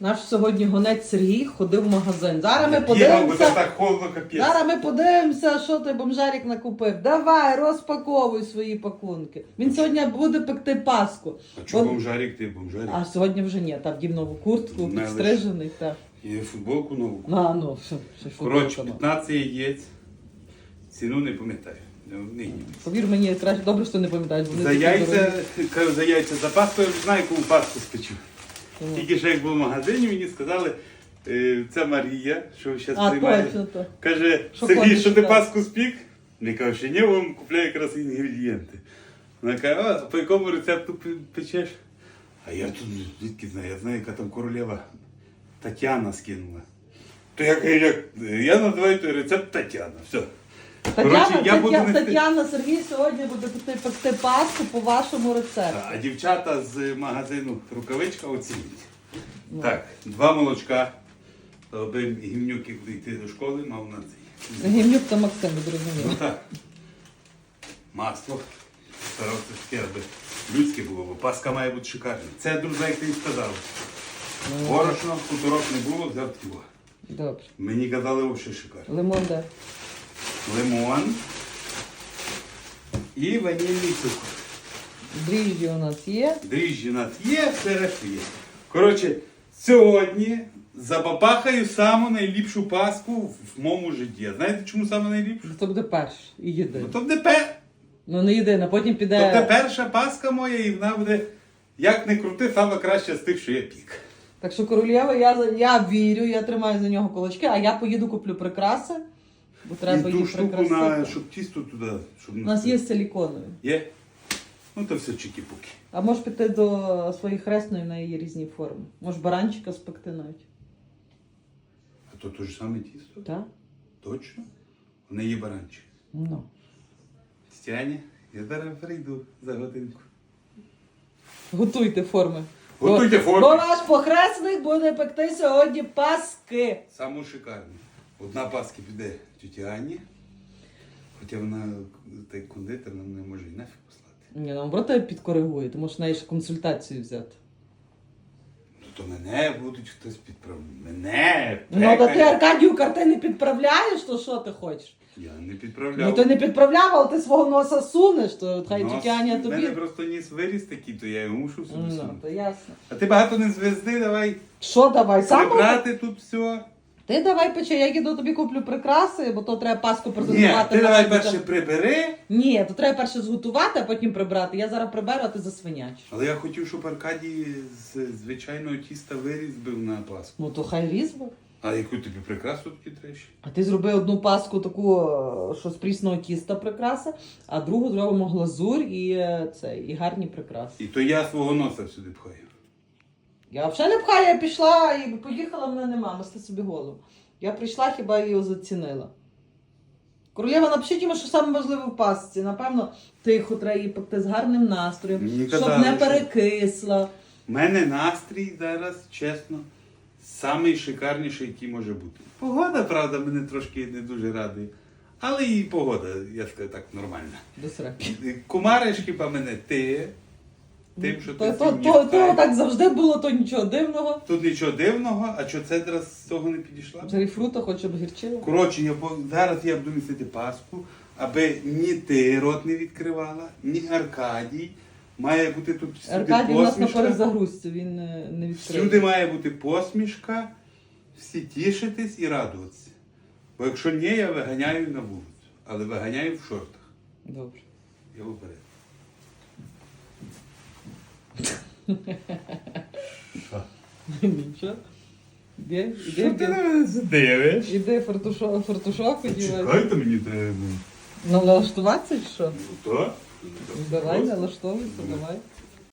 Наш сьогодні гонець Сергій ходив в магазин. Зараз ми подивимося. так холодно капець. Зараз ми подивимося, що той бомжарик накупив. Давай, розпаковуй свої пакунки. Він сьогодні буде пекти паску. А чого Бо- бомжарик ти бомжарик? А сьогодні вже ні, там вдів нову куртку, Не підстрижений. Так. І футболку нову. А, ну, що, що ж Коротше, футболка, ну. 15 яєць. Ціну не пам'ятаю. Ну, Не, не. Повір мені, краще добре, що не пам'ятаєш. За такі яйця, кажу, за яйця за пасту, я вже знаю, яку пасту спечу. Тільки що як був в магазині, мені сказали, е, це Марія, що зараз А, приймає. точно то. Каже, Що Сергій, що ти сюди?» паску спік? Я кажу, що ні, вам купляю якраз інгредієнти. Вона каже, а по якому рецепту пе- печеш? А я тут звідки знаю, я знаю, яка там королева Тетяна скинула. То я кажу, як, я називаю той рецепт Тетяна. Все. Тетяна, Коротше, я буду Тетя- нести- Тетяна Сергій сьогодні буде пекти, пекти паску по вашому рецепту. А дівчата з магазину рукавичка оцінюють. Ну. Так, два молочка. Аби гімнюк, як буде йти до школи, мав на цей. Гімнюк та Максим, ви Ну зрозуміли. так. Масло. Старався таке, аби людське було, бо паска має бути шикарна. Це, друзі, як ти і сказав. Ну, Борошно, хуторок не було, взяв тіло. Добре. Мені казали, що шикарно. Лимон де? Лимон і ванільний цукор. Дріжджі у нас є. Дріжджі у нас є, все решта є. Коротше, сьогодні запапахаю саму найліпшу паску в моєму житті. А Знаєте, чому саме найліпшу? Це буде перш і Ну, то буде пе... Ну не єдине, потім піде. буде перша паска моя, і вона буде, як не крути, саме краща з тих, що я пік. Так що королєва, я, за- я вірю, я тримаю за нього кулачки, а я поїду куплю прикраси, бо треба і ту її штуку, прикрасити. на, щоб тісто туди. Щоб У нас є силіконові. Є? Ну то все чики-пуки. А можеш піти до своєї хресної, в неї є різні форми. Можеш баранчика спекти навіть. А то те ж саме тісто? Так? Точно? У неї є баранчик. Ну. Стяня, я зараз прийду за годинку. Готуйте форми. Готуйте Бо- форми. Бо ваш похресник буде пекти сьогодні паски. Саму шикарну. Одна паски піде тіті Ані, хоча вона та й кондитер нам не може і нафіг послати. Ні, наоборот, тебе підкоригує, тому що неї ще консультацію взяти. Ну то мене будуть хтось підправляти. Мене! Ну, та ти пекаря. Аркадію картини підправляєш, то що ти хочеш? Я не підправляв. Ну ти не підправляв, але ти свого носа сунеш, то хай Нос- тільки Аня в тобі. мене просто ніс виріс такий, то я його мушу собі Ну, сунути. то ясно. А ти багато не звезди, давай Що давай? Сам прибрати тут все. Ти давай пече, я їду тобі куплю прикраси, бо то треба паску Ні, презентувати. ти давай дітям. перше прибери. Ні, то треба перше зготувати, а потім прибрати. Я зараз приберу, а ти засвинячиш. Але я хотів, щоб Аркадій з звичайного тіста виріз бив на паску. Ну то хай різьба. А яку тобі прикрасу таки треш? А ти зроби одну паску таку, е, що з прісного тіста прикраса, а другу зробимо глазурь і е, це, і гарні прикраси. І то я свого носа сюди пхаю. Я взагалі не пхаю, я пішла і поїхала, мене нема, мисли собі голову. Я прийшла, хіба її зацінила. Королева, напишіть йому, що саме важливе в пасці. Напевно, тихо треба її пекти з гарним настроєм, Мені щоб казали, не що- перекисла. У мене настрій зараз, чесно, самий шикарніший, який може бути. Погода, правда, мене трошки не дуже радує. Але і погода, я скажу так, нормальна. До. Кумариш хіба мене ти, тим, що То, ти то, то, то, так завжди було, то нічого дивного. Тут нічого дивного, а що цедра з того не підійшла? Грейпфрута хоче б гірчила. Коротше, я по- зараз я буду місити паску, аби ні ти рот не відкривала, ні Аркадій. Має бути тут всюди Аркадій у нас на посмішка. перезагрузці, він е, не відкриє. Всюди має бути посмішка, всі тішитись і радуватися. Бо якщо ні, я виганяю на вулицю. Але виганяю в шортах. Добре. Я вперед. Нічого. Іди, Що ти на мене задивиш? іди фартушок, фартушок одівай. Мені треба. Налаштуватися чи що? Ну то. Давай, налаштовуйся, давай.